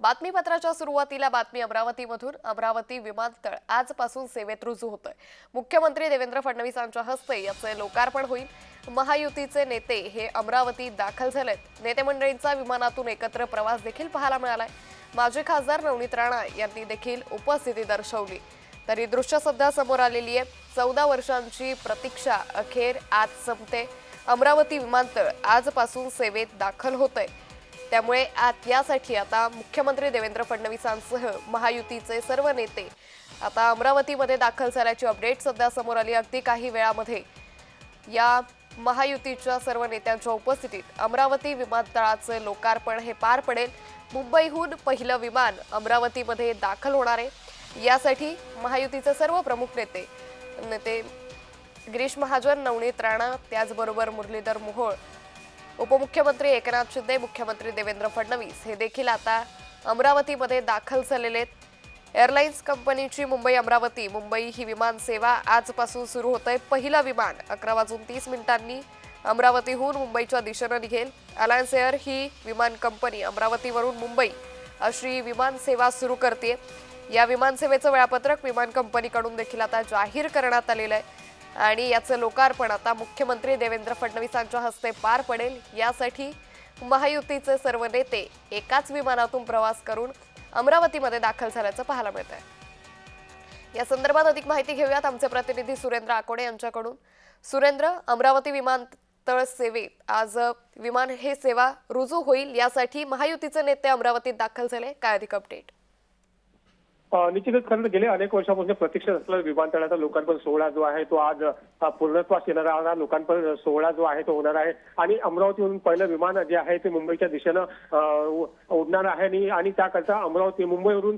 बातमीपत्राच्या सुरुवातीला बातमी अमरावतीमधून अमरावती विमानतळ आजपासून सेवेत रुजू होतंय. मुख्यमंत्री देवेंद्र फडणवीसांच्या हस्ते याचे लोकार्पण होईल. महायुतीचे नेते हे अमरावतीत दाखल झालेत. नेते मंडळींचा विमानातून एकत्र प्रवास देखील पाहायला मिळालाय. माजी खासदार नवनीत राणा यांनी देखील उपस्थिती दर्शवली. तरी दृश्य सध्या समोर आलेली आहे. चौदा वर्षांची प्रतीक्षा अखेर आज संपते. अमरावती विमानतळ आजपासून सेवेत दाखल होत आहे त्यामुळे आत यासाठी आता मुख्यमंत्री देवेंद्र फडणवीसांसह महायुतीचे सर्व नेते आता अमरावतीमध्ये दाखल झाल्याची अपडेट सध्या समोर आली. अगदी काही वेळामध्ये या महायुतीच्या सर्व नेत्यांच्या उपस्थितीत अमरावती विमानतळाचे लोकार्पण हे पार पडेल. मुंबईहून पहिलं विमान अमरावतीमध्ये दाखल होणार आहे. यासाठी महायुतीचे सर्व प्रमुख नेते नेते गिरीश महाजन नवनीत राणा त्याचबरोबर मुरलीधर मोहोळ उपमुख्यमंत्री एकनाथ शिंदे मुख्यमंत्री देवेंद्र फडणवीस हे देखील आता अमरावतीमध्ये दाखल झालेले आहेत. एअरलाइन्स कंपनीची मुंबई अमरावती मुंबई ही विमान सेवा आजपासून सुरू होत आहे पहिलं विमान अकरा वाजून तीस मिनिटांनी अमरावतीहून मुंबईच्या दिशेनं निघेल. अलायन्स एअर ही विमान कंपनी अमरावतीवरून मुंबई अशी विमान सेवा सुरू करते या विमान सेवेचं वेळापत्रक विमान कंपनीकडून देखील आता जाहीर करण्यात आलेलं आहे. आणि याचं लोकार्पण आता मुख्यमंत्री देवेंद्र फडणवीसांच्या हस्ते पार पडेल. यासाठी महायुतीचे सर्व नेते एकाच विमानातून प्रवास करून अमरावतीमध्ये दाखल झाल्याचं पाहायला मिळत आहे या संदर्भात अधिक माहिती घेऊयात आमचे प्रतिनिधी सुरेंद्र आकोडे यांच्याकडून. सुरेंद्र अमरावती विमानतळ सेवेत आज विमान हे सेवा रुजू होईल यासाठी महायुतीचे नेते अमरावतीत दाखल झाले. काय अधिक अपडेट निश्चितच खरं गेले अनेक वर्षापासून प्रतीक्षित असलेला विमानतळाचा लोकार्पण सोहळा जो आहे तो आज पूर्णत्वास येणारा लोकार्पण सोहळा जो आहे तो होणार आहे. आणि अमरावतीहून पहिलं विमान जे आहे ते मुंबईच्या दिशेनं उडणार आहे. आणि आणि त्याकरता अमरावती मुंबईवरून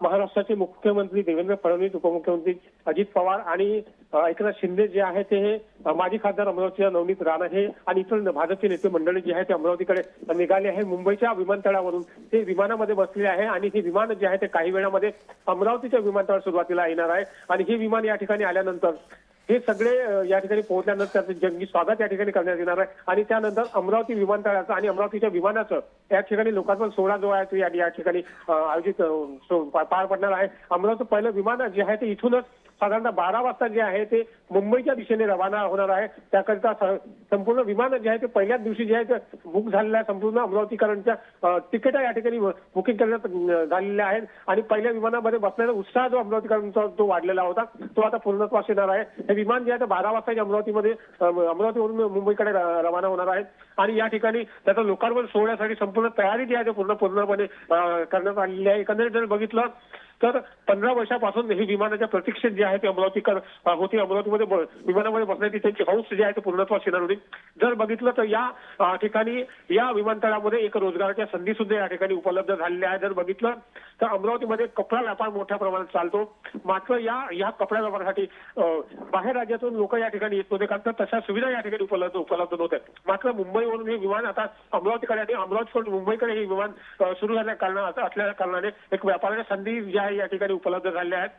महाराष्ट्राचे मुख्यमंत्री देवेंद्र फडणवीस उपमुख्यमंत्री अजित पवार आणि एकनाथ शिंदे जे आहे ते हे माजी खासदार अमरावतीच्या नवनीत राणा हे आणि इतर भाजपचे नेते मंडळी जे आहे ते अमरावतीकडे निघाले आहे मुंबईच्या विमानतळावरून ते विमानामध्ये बसले आहे आणि हे विमान जे आहे ते काही वेळामध्ये अमरावतीच्या विमानतळ सुरुवातीला येणार आहे. आणि हे विमान या ठिकाणी आल्यानंतर हे सगळे या ठिकाणी पोहोचल्यानंतर त्याचं जंगी स्वागत या ठिकाणी करण्यात येणार आहे. आणि त्यानंतर अमरावती विमानतळाचं आणि अमरावतीच्या विमानाचं या ठिकाणी लोकार्पण सोहळा जो आहे तो या या ठिकाणी आयोजित पार पडणार आहे. अमरावती पहिलं विमान जे आहे ते इथूनच साधारणतः बारा वाजता जे आहे ते मुंबईच्या दिशेने रवाना होणार आहे. त्याकरिता संपूर्ण विमान जे आहे ते पहिल्याच दिवशी जे आहे ते बुक झालेलं आहे. संपूर्ण अमरावतीकरांच्या अ, तिकिटा या ठिकाणी बुकिंग करण्यात झालेल्या आहेत. आणि पहिल्या विमानामध्ये बसण्याचा उत्साह जो अमरावतीकरांचा तो वाढलेला होता तो आता पूर्णत्वास येणार आहे. हे विमान जे आहे ते बारा वाजता अमरावतीमध्ये अमरावतीवरून मुंबईकडे रवाना होणार आहे. आणि या ठिकाणी त्याचा लोकार्पण सोहळ्यासाठी संपूर्ण तयारी जी आहे ते पूर्ण पूर्णपणे करण्यात आलेली आहे. एकंदरीत जर बघितलं तर पंधरा वर्षापासून ही विमानाच्या प्रतीक्षेत जे आहे ते अमरावतीकर होती. अमरावतीमध्ये विमानामध्ये बसण्याची त्यांची हौस जे आहे ते पूर्णत्वास येणार होती. जर बघितलं तर या ठिकाणी या विमानतळामध्ये एक रोजगाराच्या संधी सुद्धा या ठिकाणी उपलब्ध झालेल्या आहेत. जर बघितलं तर अमरावतीमध्ये कपडा व्यापार मोठ्या प्रमाणात चालतो. मात्र या या कपडा व्यापारासाठी बाहेर राज्यातून लोक या ठिकाणी येत नव्हते. कारण तशा सुविधा या ठिकाणी उपलब्ध उपलब्ध नव्हत्या. मात्र मुंबईवरून हे विमान आता अमरावतीकडे आणि अमरावतीकडून मुंबईकडे हे विमान सुरू झाल्या कारणाने असल्या कारणाने एक व्यापाराच्या संधी ज्या आहे या ठिकाणी उपलब्ध झालेल्या आहेत.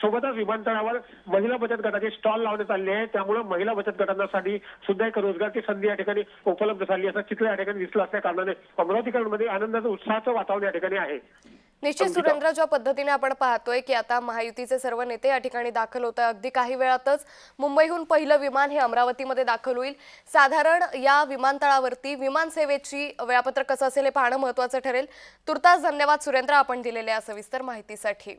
सोबतच विमानतळावर महिला बचत गटाचे स्टॉल लावण्यात आले आहे त्यामुळे महिला बचत गटांसाठी सुद्धा एक रोजगारची संधी या ठिकाणी उपलब्ध झाली असं चित्र या ठिकाणी दिसलं असल्या कारणाने अमरावतीकरांमध्ये आनंदाचं उत्साहाचं वातावरण या ठिकाणी आहे. निश्चित सुरेंद्र ज्या पद्धतीने आपण पाहतोय की आता महायुतीचे सर्व नेते या ठिकाणी दाखल होत आहे अगदी काही वेळातच मुंबईहून पहिलं विमान हे अमरावतीमध्ये दाखल होईल. साधारण या विमानतळावरती विमान सेवेची वेळापत्रक कसं असेल हे पाहणं महत्वाचं ठरेल. तुर्तास धन्यवाद सुरेंद्र आपण दिलेल्या सविस्तर माहितीसाठी.